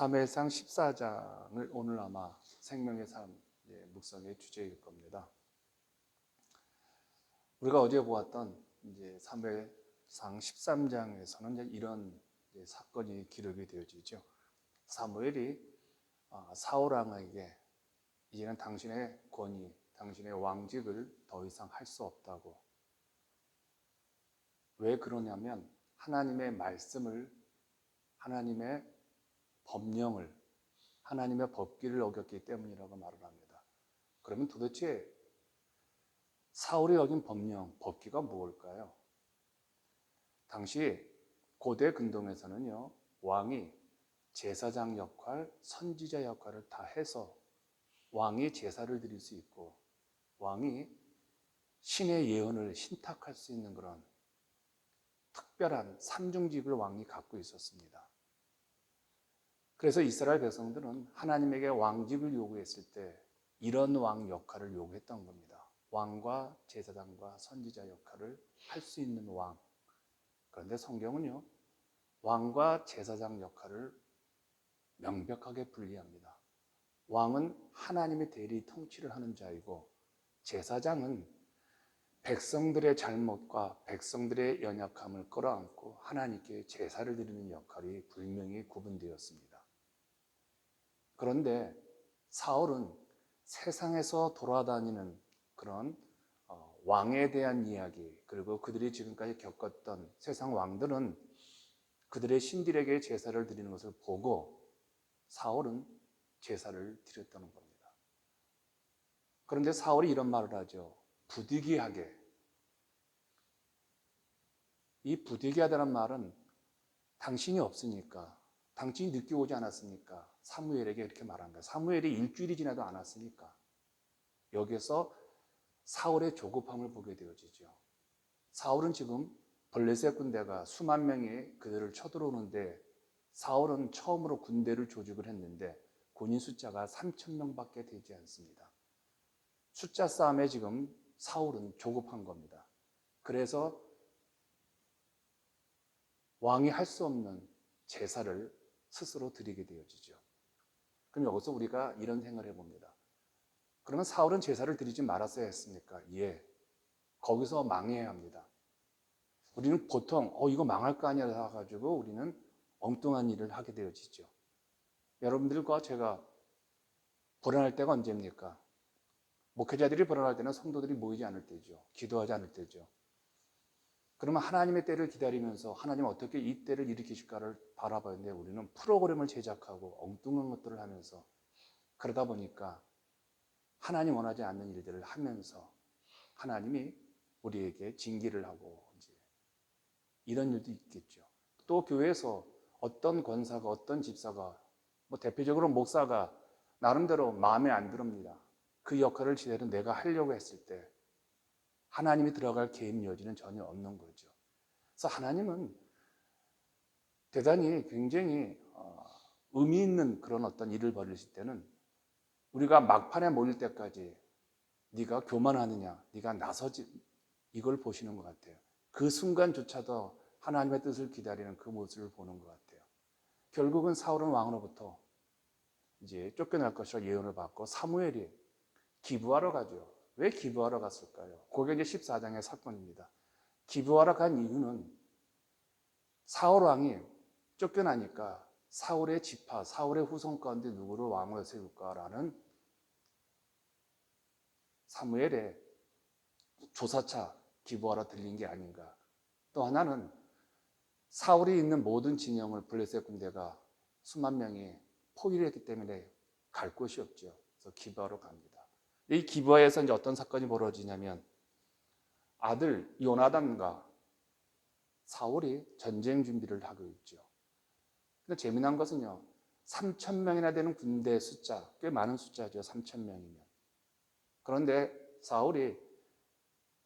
사무엘상 14장을 오늘 아마 생명의 삶 예, 묵상의 주제일 겁니다. 우리가 어제 보았던 이제 사무엘상 13장에서는 이제 이런 이제 사건이 기록이 되어지죠. 사무엘이 아, 사울 왕에게 이제는 당신의 권위, 당신의 왕직을 더 이상 할 수 없다고. 왜 그러냐면 하나님의 말씀을 하나님의 법령을 하나님의 법기를 어겼기 때문이라고 말을 합니다. 그러면 도대체 사울이 어긴 법령, 법기가 무엇일까요? 당시 고대 근동에서는요, 왕이 제사장 역할, 선지자 역할을 다 해서 왕이 제사를 드릴 수 있고, 왕이 신의 예언을 신탁할 수 있는 그런 특별한 삼중직을 왕이 갖고 있었습니다. 그래서 이스라엘 백성들은 하나님에게 왕직을 요구했을 때 이런 왕 역할을 요구했던 겁니다. 왕과 제사장과 선지자 역할을 할 수 있는 왕. 그런데 성경은요, 왕과 제사장 역할을 명백하게 분리합니다. 왕은 하나님의 대리 통치를 하는 자이고, 제사장은 백성들의 잘못과 백성들의 연약함을 끌어안고 하나님께 제사를 드리는 역할이 분명히 구분되었습니다. 그런데 사울은 세상에서 돌아다니는 그런 어, 왕에 대한 이야기, 그리고 그들이 지금까지 겪었던 세상 왕들은 그들의 신들에게 제사를 드리는 것을 보고 사울은 제사를 드렸다는 겁니다. 그런데 사울이 이런 말을 하죠. 부득이하게. 이 부득이하다는 말은 당신이 없으니까, 당신이 늦게 오지 않았으니까, 사무엘에게 이렇게 말한 거예요. 사무엘이 일주일이 지나도 않았으니까. 여기서 사울의 조급함을 보게 되어지죠. 사울은 지금 블레셋 군대가 수만 명이 그들을 쳐들어오는데 사울은 처음으로 군대를 조직을 했는데 군인 숫자가 3천 명밖에 되지 않습니다. 숫자 싸움에 지금 사울은 조급한 겁니다. 그래서 왕이 할 수 없는 제사를 스스로 드리게 되어지죠. 그럼 여기서 우리가 이런 생각을 해봅니다. 그러면 사울은 제사를 드리지 말았어야 했습니까? 예. 거기서 망해야 합니다. 우리는 보통, 어, 이거 망할 거 아니야 해가지고 우리는 엉뚱한 일을 하게 되어지죠. 여러분들과 제가 불안할 때가 언제입니까? 목회자들이 불안할 때는 성도들이 모이지 않을 때죠. 기도하지 않을 때죠. 그러면 하나님의 때를 기다리면서 하나님 어떻게 이 때를 일으키실까를 바라봐야 되는데 우리는 프로그램을 제작하고 엉뚱한 것들을 하면서 그러다 보니까 하나님 원하지 않는 일들을 하면서 하나님이 우리에게 징계를 하고 이제 이런 일도 있겠죠. 또 교회에서 어떤 권사가 어떤 집사가 뭐 대표적으로 목사가 나름대로 마음에 안 듭니다. 그 역할을 제대로 내가 하려고 했을 때 하나님이 들어갈 개입 여지는 전혀 없는 거죠. 그래서 하나님은 대단히 굉장히 어, 의미 있는 그런 어떤 일을 벌이실 때는 우리가 막판에 모일 때까지 네가 교만하느냐, 네가 나서지 이걸 보시는 것 같아요. 그 순간조차도 하나님의 뜻을 기다리는 그 모습을 보는 것 같아요. 결국은 사울은 왕으로부터 이제 쫓겨날 것이라 예언을 받고 사무엘이 기부하러 가죠. 왜 기부하러 갔을까요? 이제 14장의 사건입니다. 기부하러 간 이유는 사울 왕이 쫓겨나니까 사울의 지파, 사울의 후손 가운데 누구를 왕으로 세울까라는 사무엘의 조사차 기부하러 들린 게 아닌가. 또 하나는 사울이 있는 모든 진영을 블레셋 군대가 수만 명이 포위를 했기 때문에 갈 곳이 없죠. 그래서 기부하러 갑니다. 이 기부하에서 이제 어떤 사건이 벌어지냐면 아들 요나단과 사울이 전쟁 준비를 하고 있죠. 근데 재미난 것은요. 3천 명이나 되는 군대 숫자, 꽤 많은 숫자죠. 3천 명이면. 그런데 사울이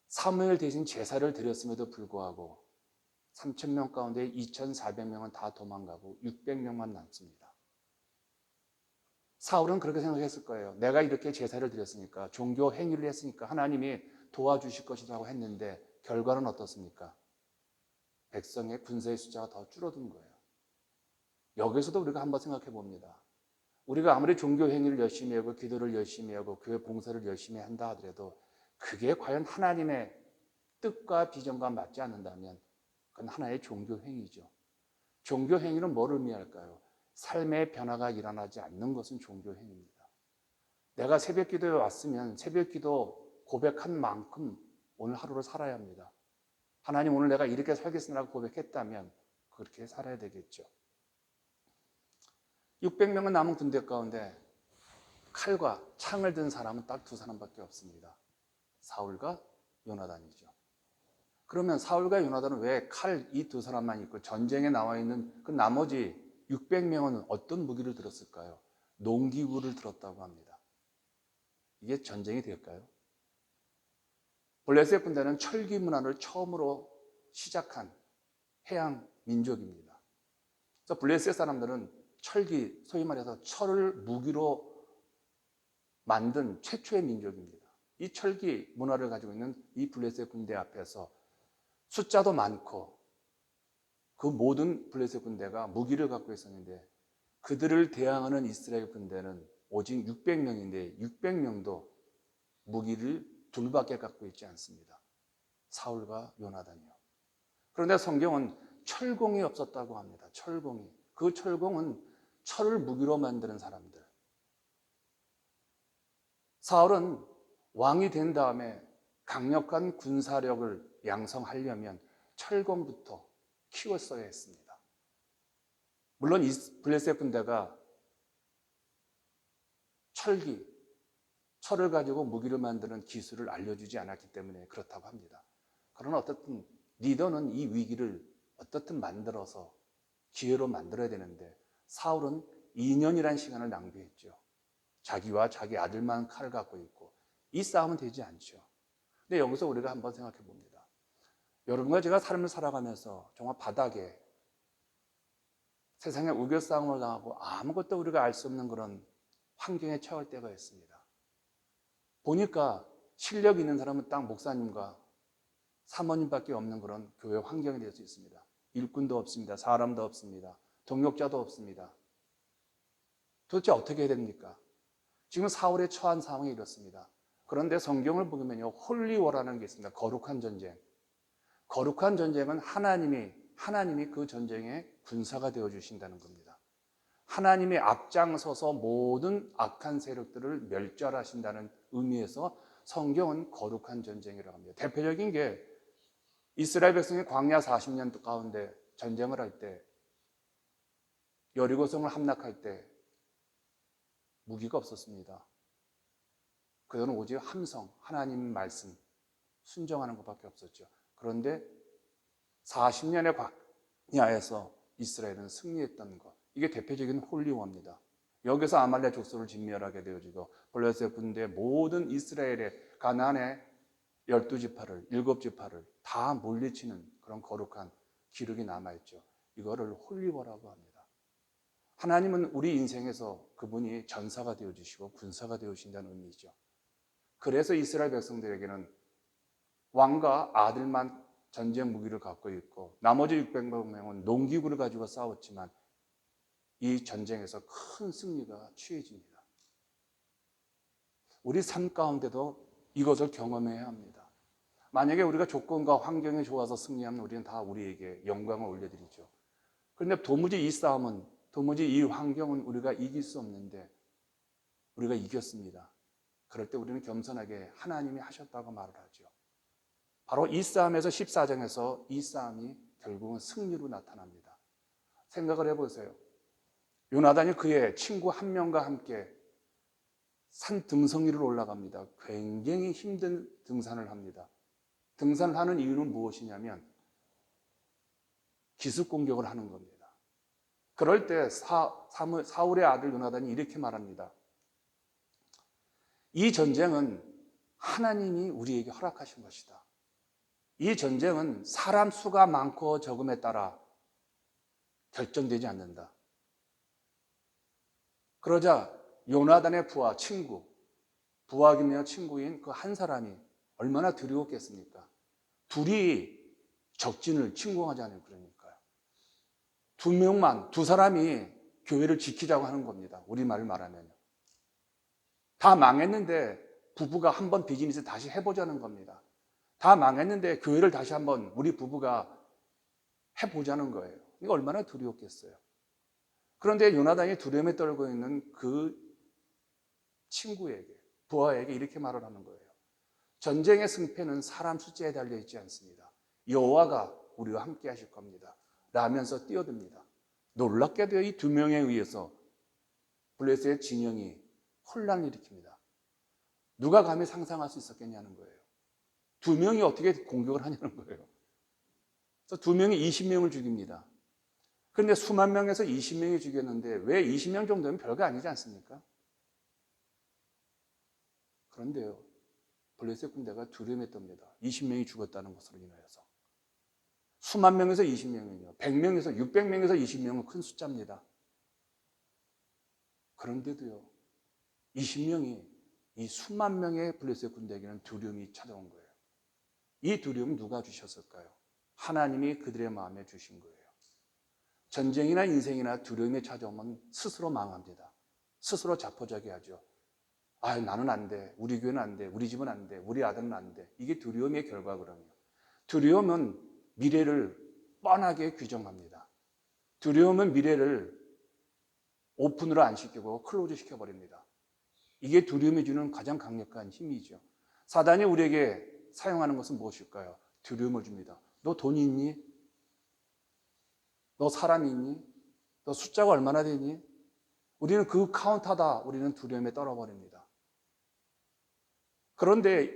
사무엘 대신 제사를 드렸음에도 불구하고 3천 명 가운데 2,400명은 다 도망가고 600명만 남습니다. 사울은 그렇게 생각했을 거예요. 내가 이렇게 제사를 드렸으니까, 종교 행위를 했으니까 하나님이 도와주실 것이라고 했는데 결과는 어떻습니까? 백성의 군사의 숫자가 더 줄어든 거예요. 여기서도 우리가 한번 생각해 봅니다. 우리가 아무리 종교 행위를 열심히 하고 기도를 열심히 하고 교회 봉사를 열심히 한다 하더라도 그게 과연 하나님의 뜻과 비전과 맞지 않는다면 그건 하나의 종교 행위죠. 종교 행위는 뭘 의미할까요? 삶의 변화가 일어나지 않는 것은 종교 행위입니다. 내가 새벽 기도에 왔으면 새벽 기도 고백한 만큼 오늘 하루를 살아야 합니다. 하나님 오늘 내가 이렇게 살겠습니다라고 고백했다면 그렇게 살아야 되겠죠. 600명은 남은 군대 가운데 칼과 창을 든 사람은 딱 두 사람밖에 없습니다. 사울과 요나단이죠. 그러면 사울과 요나단은 왜 칼 이 두 사람만 있고 전쟁에 나와 있는 그 나머지 600명은 어떤 무기를 들었을까요? 농기구를 들었다고 합니다. 이게 전쟁이 될까요? 블레셋 군대는 철기 문화를 처음으로 시작한 해양 민족입니다. 그래서 블레셋 사람들은 철기, 소위 말해서 철을 무기로 만든 최초의 민족입니다. 이 철기 문화를 가지고 있는 이 블레셋 군대 앞에서 숫자도 많고 그 모든 블레셋 군대가 무기를 갖고 있었는데 그들을 대항하는 이스라엘 군대는 오직 600명인데 600명도 무기를 둘밖에 갖고 있지 않습니다. 사울과 요나단이요. 그런데 성경은 철공이 없었다고 합니다. 철공이. 그 철공은 철을 무기로 만드는 사람들. 사울은 왕이 된 다음에 강력한 군사력을 양성하려면 철공부터 키웠어야 했습니다. 물론 이 블레셋 군대가 철기, 철을 가지고 무기를 만드는 기술을 알려주지 않았기 때문에 그렇다고 합니다. 그러나 어떻든 리더는 이 위기를 어떻든 만들어서 기회로 만들어야 되는데 사울은 2년이란 시간을 낭비했죠. 자기와 자기 아들만 칼을 갖고 있고 이 싸움은 되지 않죠. 근데 여기서 우리가 한번 생각해 봅니다. 여러분과 제가 삶을 살아가면서 정말 바닥에 세상에 우겨싸움을 당하고 아무것도 우리가 알 수 없는 그런 환경에 처할 때가 있습니다. 보니까 실력 있는 사람은 딱 목사님과 사모님밖에 없는 그런 교회 환경이 될 수 있습니다. 일꾼도 없습니다. 사람도 없습니다. 동역자도 없습니다. 도대체 어떻게 해야 됩니까? 지금 사울에 처한 상황이 이렇습니다. 그런데 성경을 보면요, 홀리워라는 게 있습니다. 거룩한 전쟁. 거룩한 전쟁은 하나님이 하나님이 그 전쟁의 군사가 되어 주신다는 겁니다. 하나님이 앞장서서 모든 악한 세력들을 멸절하신다는 의미에서 성경은 거룩한 전쟁이라고 합니다. 대표적인 게 이스라엘 백성이 광야 40년 가운데 전쟁을 할 때 여리고성을 함락할 때 무기가 없었습니다. 그들은 오직 함성, 하나님 말씀 순정하는 것밖에 없었죠. 그런데 40년의 광야에서 이스라엘은 승리했던 것. 이게 대표적인 홀리워입니다. 여기서 아말레 족속을 진멸하게 되어지고 블레셋 군대 모든 이스라엘의 가나안의 열두 지파를 일곱 지파를 다 물리치는 그런 거룩한 기록이 남아 있죠. 이거를 홀리워라고 합니다. 하나님은 우리 인생에서 그분이 전사가 되어 주시고 군사가 되어 주신다는 의미죠. 그래서 이스라엘 백성들에게는 왕과 아들만 전쟁 무기를 갖고 있고 나머지 600명은 농기구를 가지고 싸웠지만 이 전쟁에서 큰 승리가 취해집니다. 우리 삶 가운데도 이것을 경험해야 합니다. 만약에 우리가 조건과 환경이 좋아서 승리하면 우리는 다 우리에게 영광을 올려드리죠. 그런데 도무지 이 싸움은, 도무지 이 환경은 우리가 이길 수 없는데 우리가 이겼습니다. 그럴 때 우리는 겸손하게 하나님이 하셨다고 말을 하죠. 바로 이 싸움에서 14장에서 이 싸움이 결국은 승리로 나타납니다. 생각을 해보세요. 요나단이 그의 친구 한 명과 함께 산 등성 위를 올라갑니다. 굉장히 힘든 등산을 합니다. 등산을 하는 이유는 무엇이냐면 기습 공격을 하는 겁니다. 그럴 때 사, 사울의 아들 요나단이 이렇게 말합니다. 이 전쟁은 하나님이 우리에게 허락하신 것이다. 이 전쟁은 사람 수가 많고 적음에 따라 결정되지 않는다. 그러자 요나단의 부하, 친구, 부하이며 친구인 그 한 사람이 얼마나 두려웠겠습니까? 둘이 적진을 침공하자는 그러니까요. 두 명만, 두 사람이 교회를 지키자고 하는 겁니다. 우리말을 말하면. 다 망했는데 부부가 한 번 비즈니스 다시 해보자는 겁니다. 다 망했는데 교회를 다시 한번 우리 부부가 해보자는 거예요. 이거 얼마나 두려웠겠어요. 그런데 요나단이 두려움에 떨고 있는 그 친구에게, 부하에게 이렇게 말을 하는 거예요. 전쟁의 승패는 사람 숫자에 달려 있지 않습니다. 여호와가 우리와 함께 하실 겁니다. 라면서 뛰어듭니다. 놀랍게도 이 두 명에 의해서 블레스의 진영이 혼란을 일으킵니다. 누가 감히 상상할 수 있었겠냐는 거예요. 두 명이 어떻게 공격을 하냐는 거예요. 그래서 두 명이 20명을 죽입니다. 그런데 수만 명에서 20명이 죽였는데 왜 20명 정도면 별거 아니지 않습니까? 그런데요, 블레셋 군대가 두려움에 떱니다. 20명이 죽었다는 것으로 인하여서. 수만 명에서 20명이요. 100명에서 600명에서 20명은 큰 숫자입니다. 그런데도요, 20명이 이 수만 명의 블레셋 군대에게는 두려움이 찾아온 거예요. 이 두려움 누가 주셨을까요? 하나님이 그들의 마음에 주신 거예요. 전쟁이나 인생이나 두려움이 찾아오면 스스로 망합니다. 스스로 자포자기 하죠. 아, 나는 안 돼. 우리 교회는 안 돼. 우리 집은 안 돼. 우리 아들은 안 돼. 이게 두려움의 결과거든요. 두려움은 미래를 뻔하게 규정합니다. 두려움은 미래를 오픈으로 안 시키고 클로즈 시켜버립니다. 이게 두려움이 주는 가장 강력한 힘이죠. 사단이 우리에게 사용하는 것은 무엇일까요? 두려움을 줍니다. 너 돈이 있니? 너 사람이 있니? 너 숫자가 얼마나 되니? 우리는 그 카운터다. 우리는 두려움에 떨어버립니다. 그런데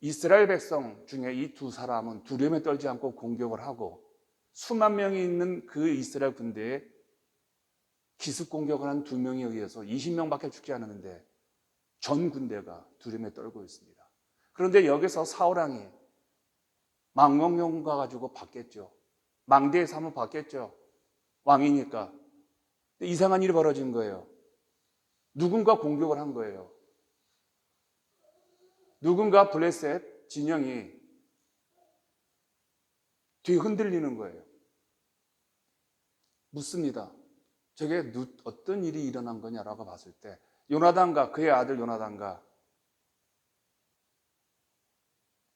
이스라엘 백성 중에 이 두 사람은 두려움에 떨지 않고 공격을 하고 수만 명이 있는 그 이스라엘 군대에 기습 공격을 한 두 명에 의해서 20명밖에 죽지 않았는데 전 군대가 두려움에 떨고 있습니다. 그런데 여기서 사울왕이 망명용 가 가지고 받겠죠. 망대에 사면 받겠죠. 왕이니까. 이상한 일이 벌어진 거예요. 누군가 공격을 한 거예요. 누군가 블레셋 진영이 뒤 흔들리는 거예요. 묻습니다. 저게 어떤 일이 일어난 거냐라고 봤을 때 요나단과 그의 아들 요나단과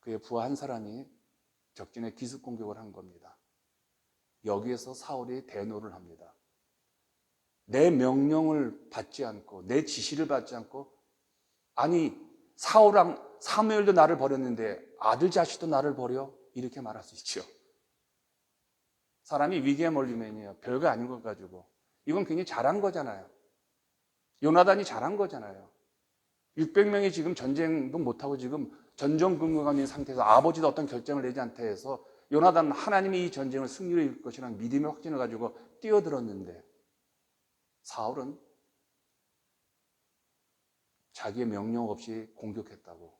그의 부하 한 사람이 적진에 기습 공격을 한 겁니다. 여기에서 사울이 대노를 합니다. 내 명령을 받지 않고 내 지시를 받지 않고 아니 사울랑 사무엘도 나를 버렸는데 아들 자식도 나를 버려 이렇게 말할 수 있죠. 사람이 위기에 몰리면요 별거 아닌 것 가지고 이건 굉장히 잘한 거잖아요. 요나단이 잘한 거잖아요. 600명이 지금 전쟁도 못하고 지금 전전긍긍하고 있는 상태에서 아버지도 어떤 결정을 내지 않다 해서 요나단 하나님이 이 전쟁을 승리로 이끌 것이라는 믿음의 확신을 가지고 뛰어들었는데 사울은 자기의 명령 없이 공격했다고.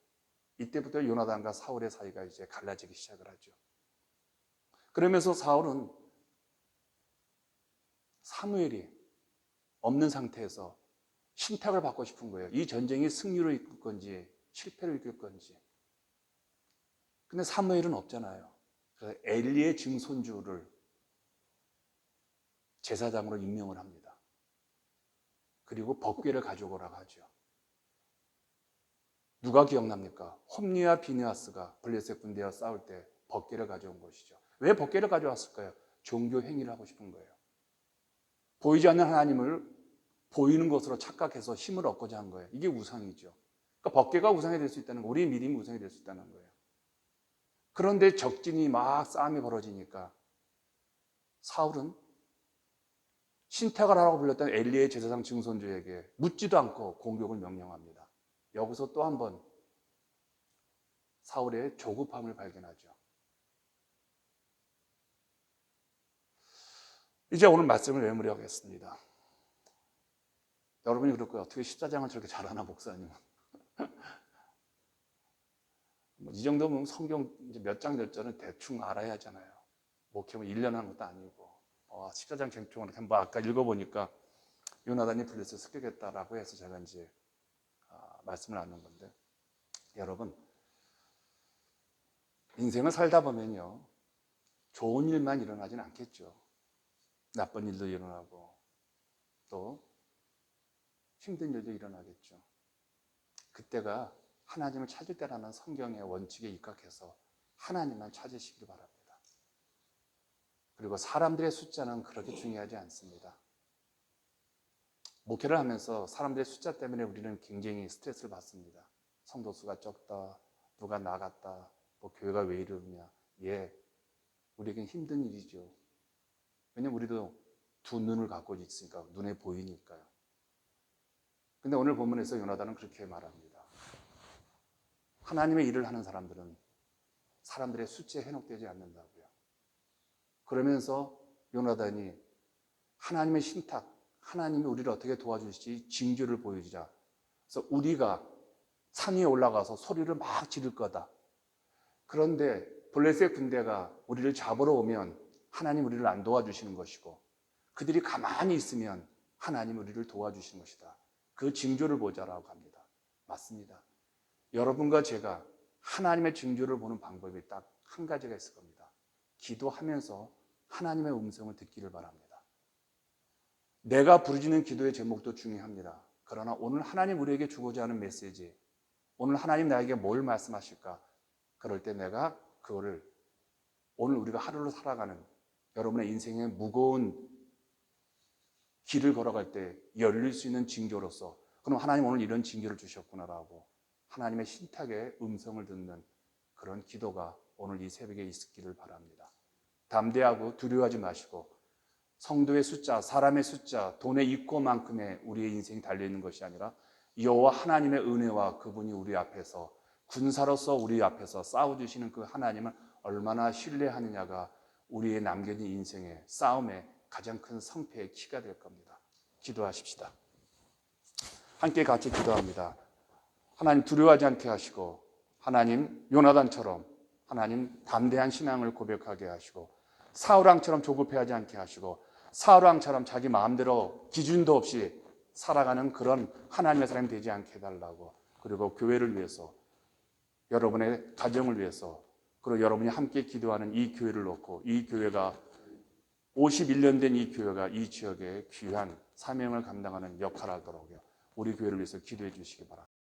이때부터 요나단과 사울의 사이가 이제 갈라지기 시작을 하죠. 그러면서 사울은 사무엘이 없는 상태에서 신탁을 받고 싶은 거예요. 이 전쟁이 승리로 이끌 건지 실패로 이끌 건지. 근데 사무엘은 없잖아요. 그래서 엘리의 증손주를 제사장으로 임명을 합니다. 그리고 법궤를 가져오라고 하죠. 누가 기억납니까? 홈리와 비네아스가 블레셋 군대와 싸울 때 법궤를 가져온 것이죠. 왜 법궤를 가져왔을까요? 종교 행위를 하고 싶은 거예요. 보이지 않는 하나님을 보이는 것으로 착각해서 힘을 얻고자 한 거예요. 이게 우상이죠. 그러니까 법궤가 우상이 될 수 있다는 거, 우리의 믿음이 우상이 될 수 있다는 거예요. 그런데 적진이 막 싸움이 벌어지니까 사울은 신탁을 하라고 불렸던 엘리의 제사장 증손주에게 묻지도 않고 공격을 명령합니다. 여기서 또 한 번 사울의 조급함을 발견하죠. 이제 오늘 말씀을 메모리하겠습니다. 여러분이 그럴 거예요. 어떻게 십자장을 저렇게 잘하나, 목사님. 뭐 이 정도면 성경 몇장몇 절은 대충 알아야 하잖아요. 목회면 1년 하는 것도 아니고. 어, 십자장 쟁통을 뭐 아까 읽어보니까 요나단이 블레셋 습격했다라고 해서 제가 이제 아, 말씀을 나눈 건데 여러분 인생을 살다 보면요 좋은 일만 일어나진 않겠죠. 나쁜 일도 일어나고 또 힘든 일도 일어나겠죠. 그때가 하나님을 찾을 때라는 성경의 원칙에 입각해서 하나님만 찾으시길 바랍니다. 그리고 사람들의 숫자는 그렇게 중요하지 않습니다. 목회를 하면서 사람들의 숫자 때문에 우리는 굉장히 스트레스를 받습니다. 성도 수가 적다, 누가 나갔다, 뭐 교회가 왜 이러느냐. 예, 우리에겐 힘든 일이죠. 왜냐면 우리도 두 눈을 갖고 있으니까 눈에 보이니까요. 근데 오늘 본문에서 요나단은 그렇게 말합니다. 하나님의 일을 하는 사람들은 사람들의 숫자에 현혹되지 않는다고요. 그러면서 요나단이 하나님의 신탁, 하나님이 우리를 어떻게 도와주실지 징조를 보여주자. 그래서 우리가 산 위에 올라가서 소리를 막 지를 거다. 그런데 블레셋 군대가 우리를 잡으러 오면 하나님 우리를 안 도와주시는 것이고 그들이 가만히 있으면 하나님 우리를 도와주시는 것이다. 그 징조를 보자라고 합니다. 맞습니다. 여러분과 제가 하나님의 징조를 보는 방법이 딱 한 가지가 있을 겁니다. 기도하면서 하나님의 음성을 듣기를 바랍니다. 내가 부르짖는 기도의 제목도 중요합니다. 그러나 오늘 하나님 우리에게 주고자 하는 메시지, 오늘 하나님 나에게 뭘 말씀하실까? 그럴 때 내가 그거를 오늘 우리가 하루를 살아가는 여러분의 인생의 무거운 길을 걸어갈 때 열릴 수 있는 징조로서 그럼 하나님 오늘 이런 징조를 주셨구나라고 하나님의 신탁의 음성을 듣는 그런 기도가 오늘 이 새벽에 있기를 바랍니다. 담대하고 두려워하지 마시고 성도의 숫자, 사람의 숫자, 돈의 입고만큼의 우리의 인생이 달려 있는 것이 아니라 여호와 하나님의 은혜와 그분이 우리 앞에서 군사로서 우리 앞에서 싸워 주시는 그 하나님을 얼마나 신뢰하느냐가 우리의 남겨진 인생의 싸움의 가장 큰 성패의 키가 될 겁니다. 기도하십시다. 함께 같이 기도합니다. 하나님 두려워하지 않게 하시고 하나님 요나단처럼 하나님 담대한 신앙을 고백하게 하시고 사울왕처럼 조급해하지 않게 하시고 사울왕처럼 자기 마음대로 기준도 없이 살아가는 그런 하나님의 사람이 되지 않게 해달라고 그리고 교회를 위해서 여러분의 가정을 위해서 그리고 여러분이 함께 기도하는 이 교회를 놓고 이 교회가 51년 된 이 교회가 이 지역의 귀한 사명을 감당하는 역할을 하도록요. 우리 교회를 위해서 기도해 주시기 바랍니다.